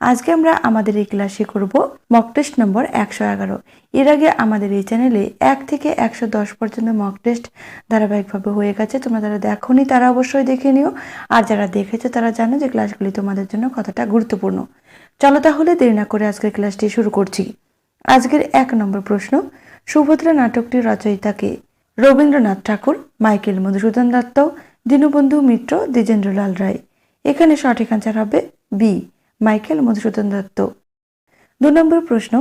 আজকে আমরা আমাদের এই ক্লাসে করব মক টেস্ট নম্বর একশো এগারো। এর আগে আমাদের এই চ্যানেলে এক থেকে একশো দশ পর্যন্ত মক টেস্ট ধারাবাহিকভাবে হয়ে গেছে। তোমরা যারা দেখোনি, তারা অবশ্যই দেখে নিও। আর যারা দেখেছ, তারা জানো যে ক্লাসগুলি তোমাদের জন্য কতটা গুরুত্বপূর্ণ। চলো তাহলে দেরি না করে আজকের ক্লাসটি শুরু করছি। আজকের এক নম্বর প্রশ্ন, সুভদ্রা নাটকটির রচয়িতাকে রবীন্দ্রনাথ ঠাকুর, মাইকেল মধুসূদন দত্ত, দীনবন্ধু মিত্র, দ্বিজেন্দ্রলাল রায়। এখানে সঠিক আনসার হবে বি। মাইকেল মধুসূদন দত্ত। দু নম্বর প্রশ্ন,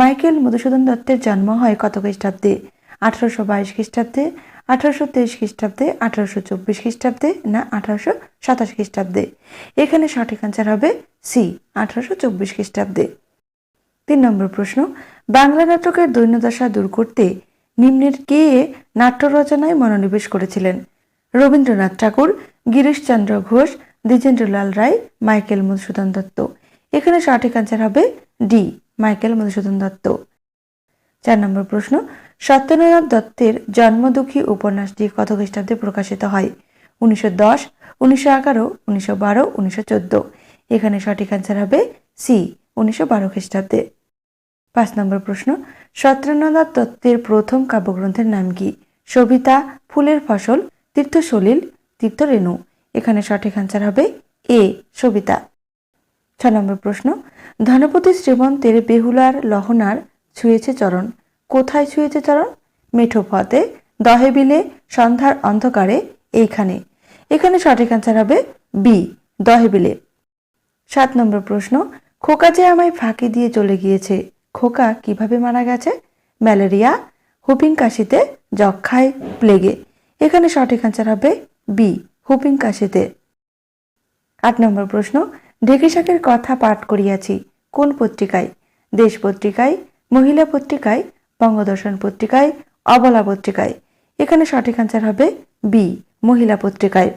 মাইকেল মধুসূদন দত্তের জন্ম হয় কত খ্রিস্টাব্দে? আঠারোশো বাইশ খ্রিস্টাব্দে, আঠারোশো তেইশ খ্রিস্টাব্দে, আঠারোশো চব্বিশ খ্রিস্টাব্দে না আঠারোশো সাতাশ খ্রিস্টাব্দে? এখানে সঠিক আনসার হবে সি আঠারোশো চব্বিশ খ্রিস্টাব্দে। তিন নম্বর প্রশ্ন, বাংলা নাটকের দৈন্যদশা দূর করতে নিম্নের কে নাট্য রচনায় মনোনিবেশ করেছিলেন? রবীন্দ্রনাথ ঠাকুর, গিরিশচন্দ্র ঘোষ দ্বিজেন্দ্রলাল রায়, মাইকেল মধুসূদন দত্ত। এখানে সঠিক আনসার হবে ডি মাইকেল মধুসূদন দত্ত। চার নম্বর প্রশ্ন সত্যেন্দ্রনাথ দত্তের জন্মদুঃখী উপন্যাসটি কত খ্রিস্টাব্দে প্রকাশিত হয়? উনিশশো দশ, উনিশশো এগারো, উনিশশো বারো, উনিশশো চোদ্দ। এখানে সঠিক আনসার হবে সি উনিশশো বারো খ্রিস্টাব্দে। পাঁচ নম্বর প্রশ্ন সত্যেন্দ্রনাথ দত্তের প্রথম কাব্যগ্রন্থের নাম কি? সবিতা, ফুলের ফসল তীর্থসলিল তীর্থরেণু এখানে সঠিক আনসার হবে এ সবিতা। ছ নম্বর প্রশ্ন, ধনপতি শ্রীমন্তের বেহুলার লহনার ছুঁয়েছে চরণ। কোথায় ছুঁয়েছে চরণ? মেঠো পথে, দহে বিলে, সন্ধ্যার অন্ধকারে, এইখানে। এখানে সঠিক আনসার হবে বি দহে বিলে। সাত নম্বর প্রশ্ন, খোকা যে আমায় ফাঁকি দিয়ে চলে গিয়েছে, খোকা কীভাবে মারা গেছে? ম্যালেরিয়া, হুপিং কাশিতে যক্ষায় প্লেগে। এখানে সঠিক আনসার হবে বি হুপিং কাশিতে। আট নম্বর প্রশ্ন, ঢেকি শাকের কথা পাঠ করিয়াছি কোন পত্রিকায়? দেশ পত্রিকায়, মহিলা পত্রিকায়, বঙ্গদর্শন পত্রিকায়, অবলা পত্রিকায়। এখানে সঠিক আনসার হবে বি, মহিলা পত্রিকায়।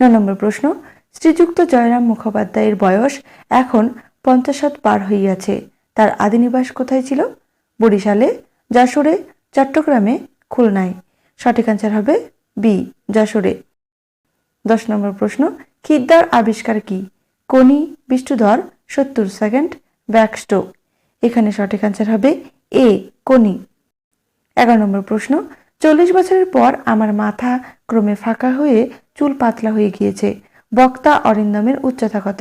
ন নম্বর প্রশ্ন, শ্রীযুক্ত জয়রাম মুখোপাধ্যায়ের বয়স এখন পঞ্চাশত পার হইয়াছে। তার আদিনিবাস কোথায় ছিল? বরিশালে, যশোরে, চট্টগ্রামে, খুলনায়। সঠিক আনসার হবে বি, যশোরে। দশ নম্বর প্রশ্ন, খিদ্দার আবিষ্কার কি? কোনি বিষ্ণুধর, সত্তর সেকেন্ড ব্যাকস্টোক এখানে সঠিক আনসার হবে এ কোনি এগারো নম্বর প্রশ্ন, চল্লিশ বছরের পর আমার মাথা ক্রমে ফাঁকা হয়ে চুল পাতলা হয়ে গিয়েছে। বক্তা অরিন্দমের উচ্চতা কত?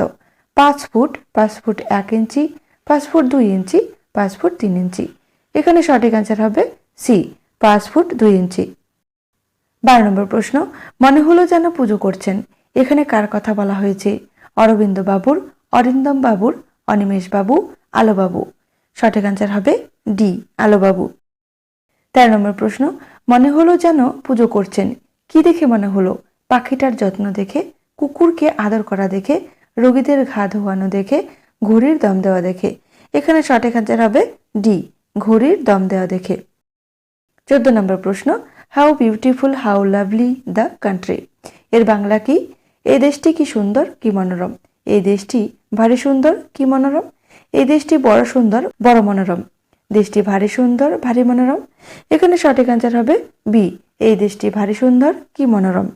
পাঁচ ফুট পাঁচ ফুট এক ইঞ্চি, পাঁচ ফুট দুই ইঞ্চি, পাঁচ ফুট তিন ইঞ্চি। এখানে সঠিক আনসার হবে সি পাঁচ ফুট দুই ইঞ্চি। বারো নম্বর প্রশ্ন, মনে হলো যেন পুজো করছেন। এখানে কার কথা বলা হয়েছে? অরবিন্দ বাবুর, অরিন্দম বাবুর, অনিমেষ বাবু, আলো বাবু। সঠিক আনসার হবে ডি আলো বাবু। তেরো নম্বর প্রশ্ন, মনে হলো যেন পুজো করছেন। কি দেখে মনে হলো? পাখিটার যত্ন দেখে, কুকুরকে আদর করা দেখে, রোগীদের ঘা ধোয়ানো দেখে, ঘড়ির দম দেওয়া দেখে। এখানে সঠিক আনসার হবে ডি ঘড়ির দম দেওয়া দেখে। চোদ্দ নম্বর প্রশ্ন how beautiful how lovely the country এর বাংলা কি? এই দেশটি কি সুন্দর, কি মনোরম? এই দেশটি ভারী সুন্দর, কি মনোরম? এই দেশটি বড় সুন্দর, বড় মনোরম? দেশটি ভারী সুন্দর, ভারী মনোরম? এখানে সঠিক আনসার হবে বি এই দেশটি ভারী সুন্দর, কি মনোরম?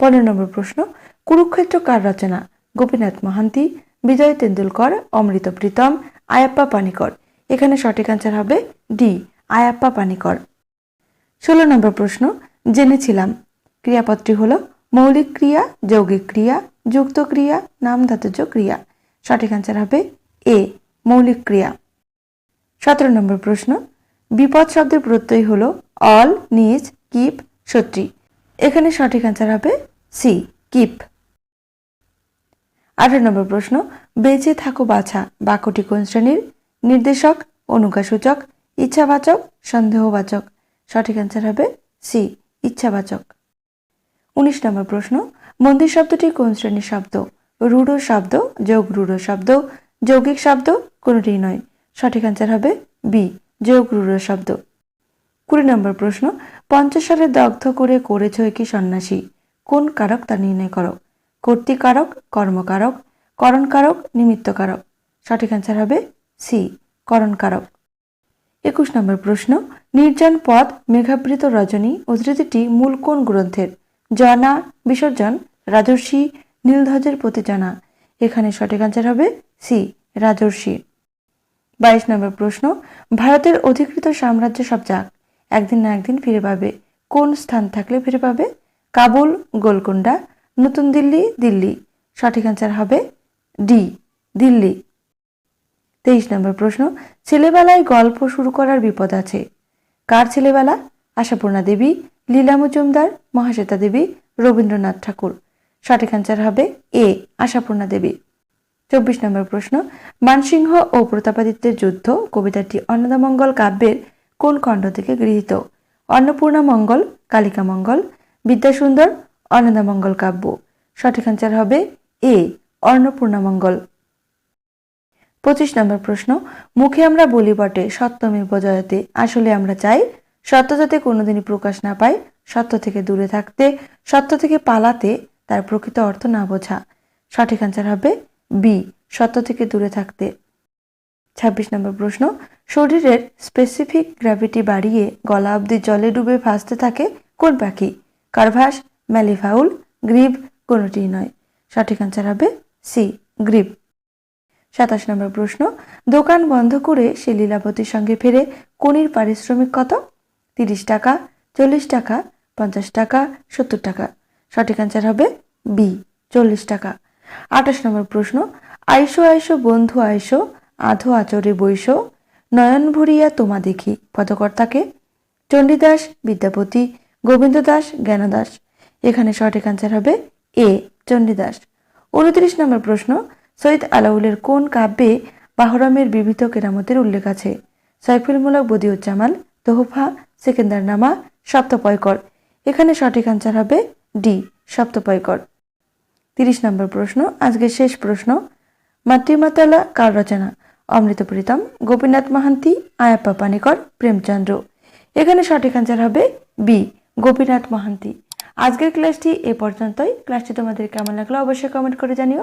পনেরো নম্বর প্রশ্ন। কুরুক্ষেত্র কার রচনা? গোপীনাথ মহান্তি, বিজয় তেন্ডুলকর, অমৃত প্রীতম, আয়াপ্পা পানিকর। এখানে সঠিক আনসার হবে ডি আয়াপ্পা পানিকর। ষোলো নম্বর প্রশ্ন, জেনেছিলাম। ক্রিয়াপদটি হলো মৌলিক ক্রিয়া, যৌগিক ক্রিয়া, যুক্ত ক্রিয়া নাম ধাতুজ ক্রিয়া। সঠিক আনসার হবে এ, মৌলিক ক্রিয়া। সতেরো নম্বর প্রশ্ন, বিপদ শব্দের প্রত্যয় হলো অল নিজ কিপ সত্রী এখানে সঠিক আনসার হবে সি, কিপ। আঠারো নম্বর প্রশ্ন, বেঁচে থাকো বাছা, বাক্যটি কোন শ্রেণির? নির্দেশক, অনুজ্ঞাসূচক, ইচ্ছাবাচক, সন্দেহবাচক। সঠিক অ্যান্সার হবে সি ইচ্ছাবাচক। উনিশ নম্বর প্রশ্ন, মন্দির শব্দটি কোন শ্রেণির শব্দ? রূঢ় শব্দ, যোগ রূঢ় শব্দ, যৌগিক শব্দ কোনটি নয়। সঠিক অ্যান্সার হবে বি যোগ রূঢ় শব্দ। কুড়ি নম্বর প্রশ্ন, পঞ্চাশ সালে দগ্ধ করে করেছ কি সন্ন্যাসী? কোন কারক তা নির্ণয় করো? কর্তৃকারক, কর্মকারক, করণকারক, নিমিত্তকারক। সঠিক অ্যান্সার হবে সি করণকারক। একুশ নম্বর প্রশ্ন, নির্জন পদ মেঘাবৃত রজনী উদ্ধৃতিটি মূল কোন গ্রন্থের? জনা, বিসর্জন, রাজর্ষি, নীলধ্বজের প্রতি জানা এখানে সঠিক অ্যান্সার হবে সি, রাজর্ষি। বাইশ নম্বর প্রশ্ন, ভারতের অধিকৃত সাম্রাজ্য সব যাক। একদিন না একদিন ফিরে পাবে। কোন স্থান থাকলে ফিরে পাবে? কাবুল গোলকোন্ডা নতুন দিল্লি দিল্লি। সঠিক অ্যান্সার হবে ডি, দিল্লি। তেইশ নম্বর প্রশ্ন, ছেলেবেলায় গল্প শুরু করার বিপদ আছে। কার ছেলেবেলা? আশাপূর্ণা দেবী লীলা মজুমদার মহাশ্বেতা দেবী, রবীন্দ্রনাথ ঠাকুর। সঠিক অ্যান্সার হবে এ, আশাপূর্ণা দেবী। চব্বিশ নম্বর প্রশ্ন, মানসিংহ ও প্রতাপাদিত্যের যুদ্ধ কবিতাটি অন্নদামঙ্গল কাব্যের কোন খণ্ড থেকে গৃহীত? অন্নপূর্ণা মঙ্গল, কালিকা মঙ্গল, বিদ্যাসুন্দর, অন্নদামঙ্গল কাব্য। সঠিক অ্যান্সার হবে এ, অন্নপূর্ণা মঙ্গল। পঁচিশ নম্বর প্রশ্ন, মুখে আমরা বলি বটে, সত্যমে জয়তে আসলে আমরা চাই সত্য যাতে কোনোদিনই প্রকাশ না পায়। সত্য থেকে দূরে থাকতে, সত্য থেকে পালাতে তার প্রকৃত অর্থ না বোঝা। সঠিক অ্যান্সার হবে বি সত্য থেকে দূরে থাকতে। ছাব্বিশ নম্বর প্রশ্ন, শরীরের স্পেসিফিক গ্র্যাভিটি বাড়িয়ে গলা অবধি জলে ডুবে ভাসতে থাকে কোন পাখি? কারভাস ম্যালিফাউল গ্রিব, কোনোটিই নয়। সঠিক অ্যান্সার হবে সি গ্রিব। সাতাশ নম্বর প্রশ্ন, দোকান বন্ধ করে সে লীলাবতীর সঙ্গে ফেরে কনির পারিশ্রমিক কত? তিরিশ টাকা, চল্লিশ টাকা, পঞ্চাশ টাকা, সত্তর টাকা। সঠিক অ্যান্সার হবে বি চল্লিশ টাকা। আঠাশ নম্বর প্রশ্ন, আইসো আইসো বন্ধু আইসো, আধো আচরে বৈশ নয়ন ভরিয়া তোমা দেখি, পদকর্তাকে? চণ্ডীদাস, বিদ্যাপতি গোবিন্দ দাস জ্ঞানদাস। এখানে সঠিক অ্যান্সার হবে এ চণ্ডীদাস। উনত্রিশ নম্বর প্রশ্ন সৈয়দ আলাউলের কোন কাব্যে বাহরামের বিবিধ কেরামতের উল্লেখ আছে? সাইফুলমূলক বদিউজ্জামাল তোহফা সেকেন্দারনামা সপ্তপয়কর। এখানে সঠিক অ্যান্সার হবে ডি, সপ্তপয়কর। তিরিশ নম্বর প্রশ্ন, আজকের শেষ প্রশ্ন। মাতৃমাতালা কার রচনা? অমৃত প্রীতম, গোপীনাথ মাহান্তি, আয়াপ্পা পানিকর, প্রেমচন্দ্র। এখানে সঠিক অ্যান্সার হবে বি, গোপীনাথ মাহান্তি। আজকের ক্লাসটি এ পর্যন্তই। ক্লাসটি তোমাদের কেমন লাগল অবশ্যই কমেন্ট করে জানিও।